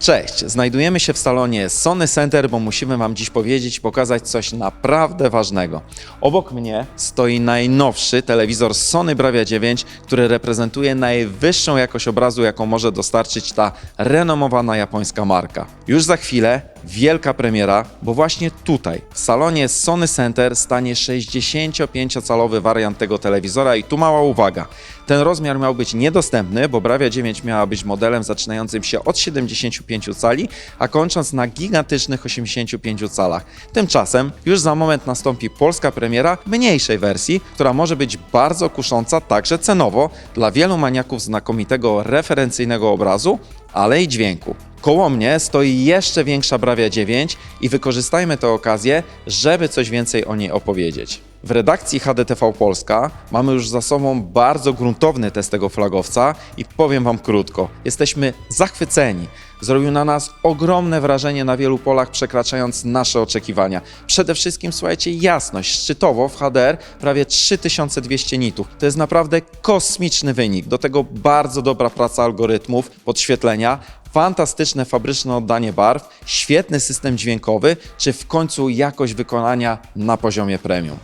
Cześć, znajdujemy się w salonie Sony Center, bo musimy Wam dziś powiedzieć, pokazać coś naprawdę ważnego. Obok mnie stoi najnowszy telewizor Sony Bravia 9, który reprezentuje najwyższą jakość obrazu, jaką może dostarczyć ta renomowana japońska marka. Już za chwilę wielka premiera, bo właśnie tutaj, w salonie Sony Center stanie 65-calowy wariant tego telewizora i tu mała uwaga. Ten rozmiar miał być niedostępny, bo Bravia 9 miała być modelem zaczynającym się od 75 cali, a kończąc na gigantycznych 85 calach. Tymczasem już za moment nastąpi polska premiera mniejszej wersji, która może być bardzo kusząca także cenowo dla wielu maniaków znakomitego referencyjnego obrazu, ale i dźwięku. Koło mnie stoi jeszcze większa Bravia 9 i wykorzystajmy tę okazję, żeby coś więcej o niej opowiedzieć. W redakcji HDTV Polska mamy już za sobą bardzo gruntowny test tego flagowca i powiem Wam krótko, jesteśmy zachwyceni. Zrobił na nas ogromne wrażenie na wielu polach, przekraczając nasze oczekiwania. Przede wszystkim, słuchajcie, jasność. Szczytowo w HDR prawie 3200 nitów. To jest naprawdę kosmiczny wynik. Do tego bardzo dobra praca algorytmów podświetlenia, fantastyczne fabryczne oddanie barw, świetny system dźwiękowy, czy w końcu jakość wykonania na poziomie premium.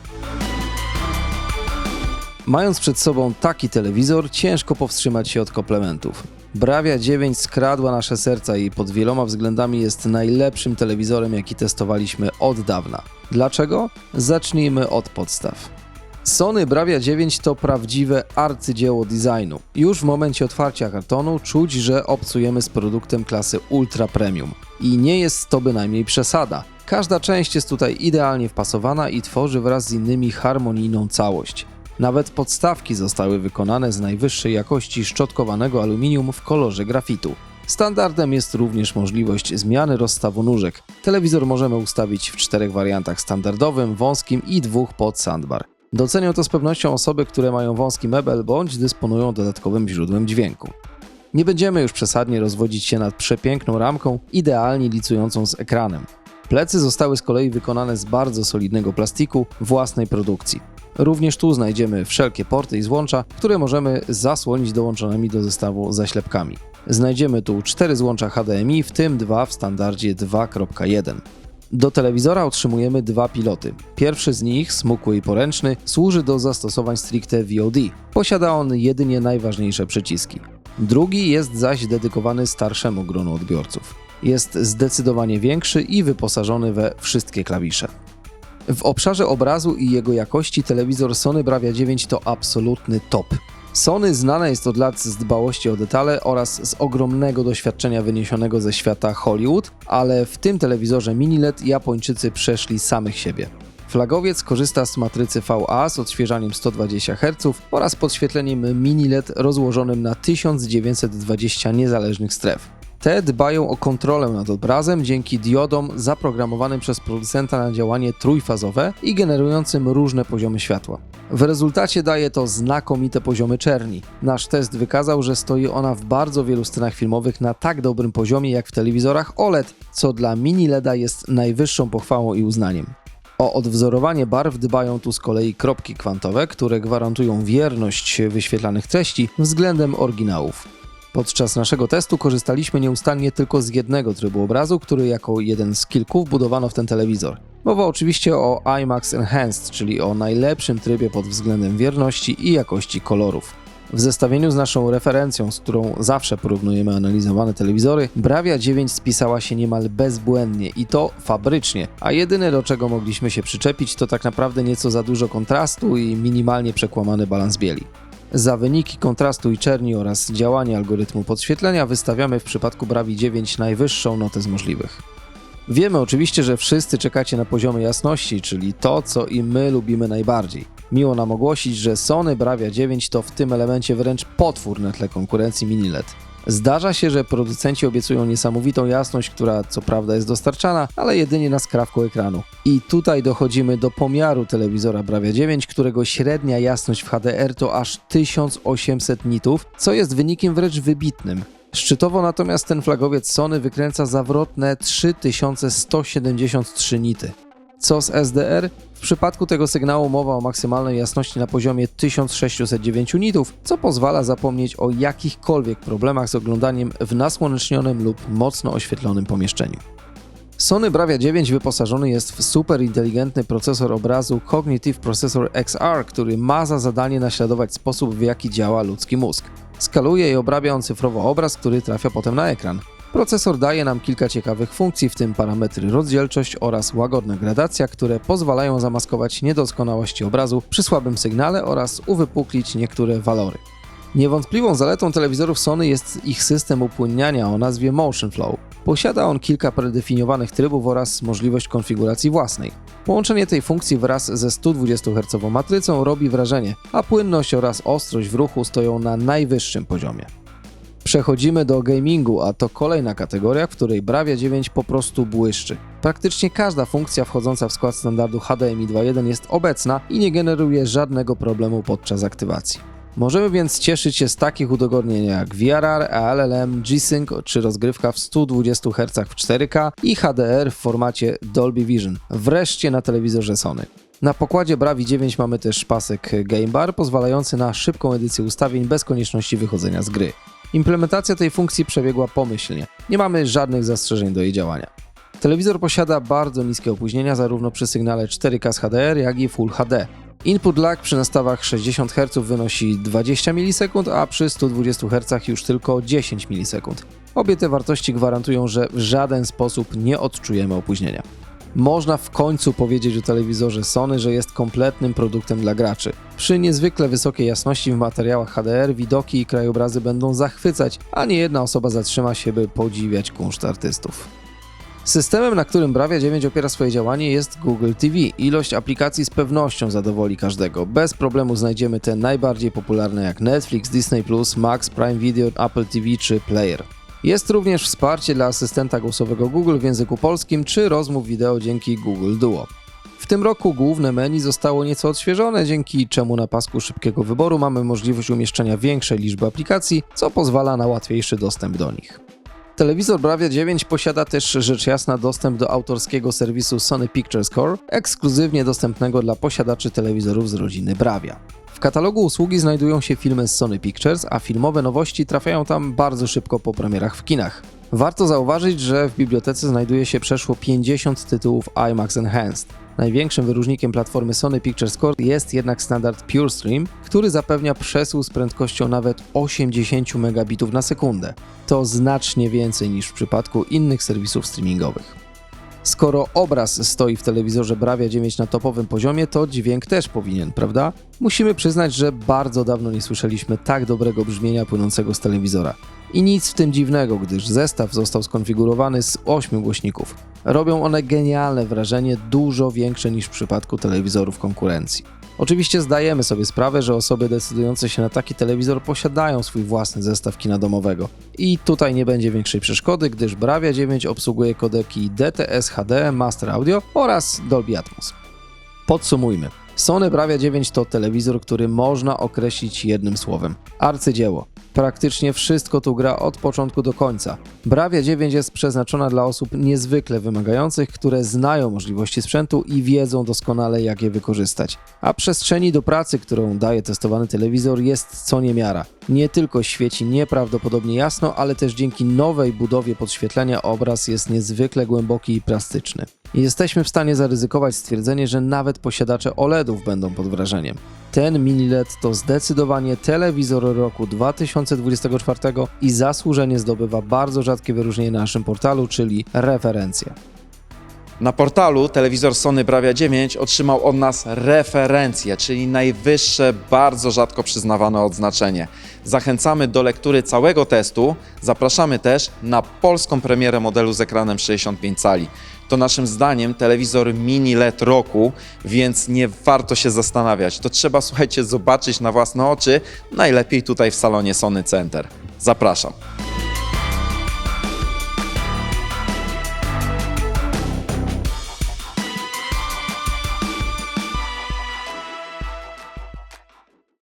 Mając przed sobą taki telewizor, ciężko powstrzymać się od komplementów. Bravia 9 skradła nasze serca i pod wieloma względami jest najlepszym telewizorem, jaki testowaliśmy od dawna. Dlaczego? Zacznijmy od podstaw. Sony Bravia 9 to prawdziwe arcydzieło designu. Już w momencie otwarcia kartonu czuć, że obcujemy z produktem klasy Ultra Premium. I nie jest to bynajmniej przesada. Każda część jest tutaj idealnie wpasowana i tworzy wraz z innymi harmonijną całość. Nawet podstawki zostały wykonane z najwyższej jakości szczotkowanego aluminium w kolorze grafitu. Standardem jest również możliwość zmiany rozstawu nóżek. Telewizor możemy ustawić w czterech wariantach standardowym, wąskim i dwóch pod sandbar. Docenią to z pewnością osoby, które mają wąski mebel bądź dysponują dodatkowym źródłem dźwięku. Nie będziemy już przesadnie rozwodzić się nad przepiękną ramką, idealnie licującą z ekranem. Plecy zostały z kolei wykonane z bardzo solidnego plastiku własnej produkcji. Również tu znajdziemy wszelkie porty i złącza, które możemy zasłonić dołączonymi do zestawu zaślepkami. Znajdziemy tu cztery złącza HDMI, w tym dwa w standardzie 2.1. Do telewizora otrzymujemy dwa piloty. Pierwszy z nich, smukły i poręczny, służy do zastosowań stricte VOD. Posiada on jedynie najważniejsze przyciski. Drugi jest zaś dedykowany starszemu gronu odbiorców. Jest zdecydowanie większy i wyposażony we wszystkie klawisze. W obszarze obrazu i jego jakości telewizor Sony Bravia 9 to absolutny top. Sony znane jest od lat z dbałości o detale oraz z ogromnego doświadczenia wyniesionego ze świata Hollywood, ale w tym telewizorze mini LED Japończycy przeszli samych siebie. Flagowiec korzysta z matrycy VA z odświeżaniem 120 Hz oraz podświetleniem mini LED rozłożonym na 1920 niezależnych stref. Te dbają o kontrolę nad obrazem dzięki diodom zaprogramowanym przez producenta na działanie trójfazowe i generującym różne poziomy światła. W rezultacie daje to znakomite poziomy czerni. Nasz test wykazał, że stoi ona w bardzo wielu scenach filmowych na tak dobrym poziomie jak w telewizorach OLED, co dla mini LEDa jest najwyższą pochwałą i uznaniem. O odwzorowanie barw dbają tu z kolei kropki kwantowe, które gwarantują wierność wyświetlanych treści względem oryginałów. Podczas naszego testu korzystaliśmy nieustannie tylko z jednego trybu obrazu, który jako jeden z kilku wbudowano w ten telewizor. Mowa oczywiście o IMAX Enhanced, czyli o najlepszym trybie pod względem wierności i jakości kolorów. W zestawieniu z naszą referencją, z którą zawsze porównujemy analizowane telewizory, Bravia 9 spisała się niemal bezbłędnie i to fabrycznie, a jedyne do czego mogliśmy się przyczepić to tak naprawdę nieco za dużo kontrastu i minimalnie przekłamany balans bieli. Za wyniki kontrastu i czerni oraz działanie algorytmu podświetlenia wystawiamy w przypadku Bravi 9 najwyższą notę z możliwych. Wiemy oczywiście, że wszyscy czekacie na poziomy jasności, czyli to, co i my lubimy najbardziej. Miło nam ogłosić, że Sony Bravia 9 to w tym elemencie wręcz potwór na tle konkurencji mini LED. Zdarza się, że producenci obiecują niesamowitą jasność, która co prawda jest dostarczana, ale jedynie na skrawku ekranu. I tutaj dochodzimy do pomiaru telewizora Bravia 9, którego średnia jasność w HDR to aż 1800 nitów, co jest wynikiem wręcz wybitnym. Szczytowo natomiast ten flagowiec Sony wykręca zawrotne 3173 nity. Co z SDR? W przypadku tego sygnału mowa o maksymalnej jasności na poziomie 1609 nitów, co pozwala zapomnieć o jakichkolwiek problemach z oglądaniem w nasłonecznionym lub mocno oświetlonym pomieszczeniu. Sony Bravia 9 wyposażony jest w super inteligentny procesor obrazu Cognitive Processor XR, który ma za zadanie naśladować sposób, w jaki działa ludzki mózg. Skaluje i obrabia on cyfrowo obraz, który trafia potem na ekran. Procesor daje nam kilka ciekawych funkcji, w tym parametry rozdzielczość oraz łagodna gradacja, które pozwalają zamaskować niedoskonałości obrazu przy słabym sygnale oraz uwypuklić niektóre walory. Niewątpliwą zaletą telewizorów Sony jest ich system upłynniania o nazwie Motion Flow. Posiada on kilka predefiniowanych trybów oraz możliwość konfiguracji własnej. Połączenie tej funkcji wraz ze 120 Hz matrycą robi wrażenie, a płynność oraz ostrość w ruchu stoją na najwyższym poziomie. Przechodzimy do gamingu, a to kolejna kategoria, w której Bravia 9 po prostu błyszczy. Praktycznie każda funkcja wchodząca w skład standardu HDMI 2.1 jest obecna i nie generuje żadnego problemu podczas aktywacji. Możemy więc cieszyć się z takich udogodnień jak VRR, ALLM, G-Sync czy rozgrywka w 120 Hz w 4K i HDR w formacie Dolby Vision, wreszcie na telewizorze Sony. Na pokładzie Bravi 9 mamy też pasek Game Bar pozwalający na szybką edycję ustawień bez konieczności wychodzenia z gry. Implementacja tej funkcji przebiegła pomyślnie. Nie mamy żadnych zastrzeżeń do jej działania. Telewizor posiada bardzo niskie opóźnienia zarówno przy sygnale 4K z HDR, jak i Full HD. Input lag przy nastawach 60 Hz wynosi 20 ms, a przy 120 Hz już tylko 10 ms. Obie te wartości gwarantują, że w żaden sposób nie odczujemy opóźnienia. Można w końcu powiedzieć o telewizorze Sony, że jest kompletnym produktem dla graczy. Przy niezwykle wysokiej jasności w materiałach HDR widoki i krajobrazy będą zachwycać, a nie jedna osoba zatrzyma się, by podziwiać kunszt artystów. Systemem, na którym Bravia 9 opiera swoje działanie jest Google TV. Ilość aplikacji z pewnością zadowoli każdego. Bez problemu znajdziemy te najbardziej popularne jak Netflix, Disney+, Max, Prime Video, Apple TV czy Player. Jest również wsparcie dla asystenta głosowego Google w języku polskim czy rozmów wideo dzięki Google Duo. W tym roku główne menu zostało nieco odświeżone, dzięki czemu na pasku szybkiego wyboru mamy możliwość umieszczenia większej liczby aplikacji, co pozwala na łatwiejszy dostęp do nich. Telewizor Bravia 9 posiada też rzecz jasna dostęp do autorskiego serwisu Sony Pictures Core, ekskluzywnie dostępnego dla posiadaczy telewizorów z rodziny Bravia. Katalogu usługi znajdują się filmy z Sony Pictures, a filmowe nowości trafiają tam bardzo szybko po premierach w kinach. Warto zauważyć, że w bibliotece znajduje się przeszło 50 tytułów IMAX Enhanced. Największym wyróżnikiem platformy Sony Pictures Core jest jednak standard PureStream, który zapewnia przesył z prędkością nawet 80 megabitów na sekundę. To znacznie więcej niż w przypadku innych serwisów streamingowych. Skoro obraz stoi w telewizorze Bravia 9 na topowym poziomie, to dźwięk też powinien, prawda? Musimy przyznać, że bardzo dawno nie słyszeliśmy tak dobrego brzmienia płynącego z telewizora. I nic w tym dziwnego, gdyż zestaw został skonfigurowany z 8 głośników. Robią one genialne wrażenie, dużo większe niż w przypadku telewizorów konkurencji. Oczywiście zdajemy sobie sprawę, że osoby decydujące się na taki telewizor posiadają swój własny zestaw kina domowego. I tutaj nie będzie większej przeszkody, gdyż Bravia 9 obsługuje kodeki DTS HD, Master Audio oraz Dolby Atmos. Podsumujmy. Sony Bravia 9 to telewizor, który można określić jednym słowem. Arcydzieło. Praktycznie wszystko tu gra od początku do końca. Bravia 9 jest przeznaczona dla osób niezwykle wymagających, które znają możliwości sprzętu i wiedzą doskonale jak je wykorzystać. A przestrzeni do pracy, którą daje testowany telewizor jest co niemiara. Nie tylko świeci nieprawdopodobnie jasno, ale też dzięki nowej budowie podświetlenia obraz jest niezwykle głęboki i plastyczny. Jesteśmy w stanie zaryzykować stwierdzenie, że nawet posiadacze OLEDów będą pod wrażeniem. Ten mini LED to zdecydowanie telewizor roku 2024 i zasłużenie zdobywa bardzo rzadkie wyróżnienie na naszym portalu, czyli referencję. Na portalu telewizor Sony Bravia 9 otrzymał od nas referencję, czyli najwyższe, bardzo rzadko przyznawane odznaczenie. Zachęcamy do lektury całego testu. Zapraszamy też na polską premierę modelu z ekranem 65 cali. To naszym zdaniem telewizor mini LED roku, więc nie warto się zastanawiać. To trzeba, słuchajcie, zobaczyć na własne oczy, najlepiej tutaj w salonie Sony Center. Zapraszam.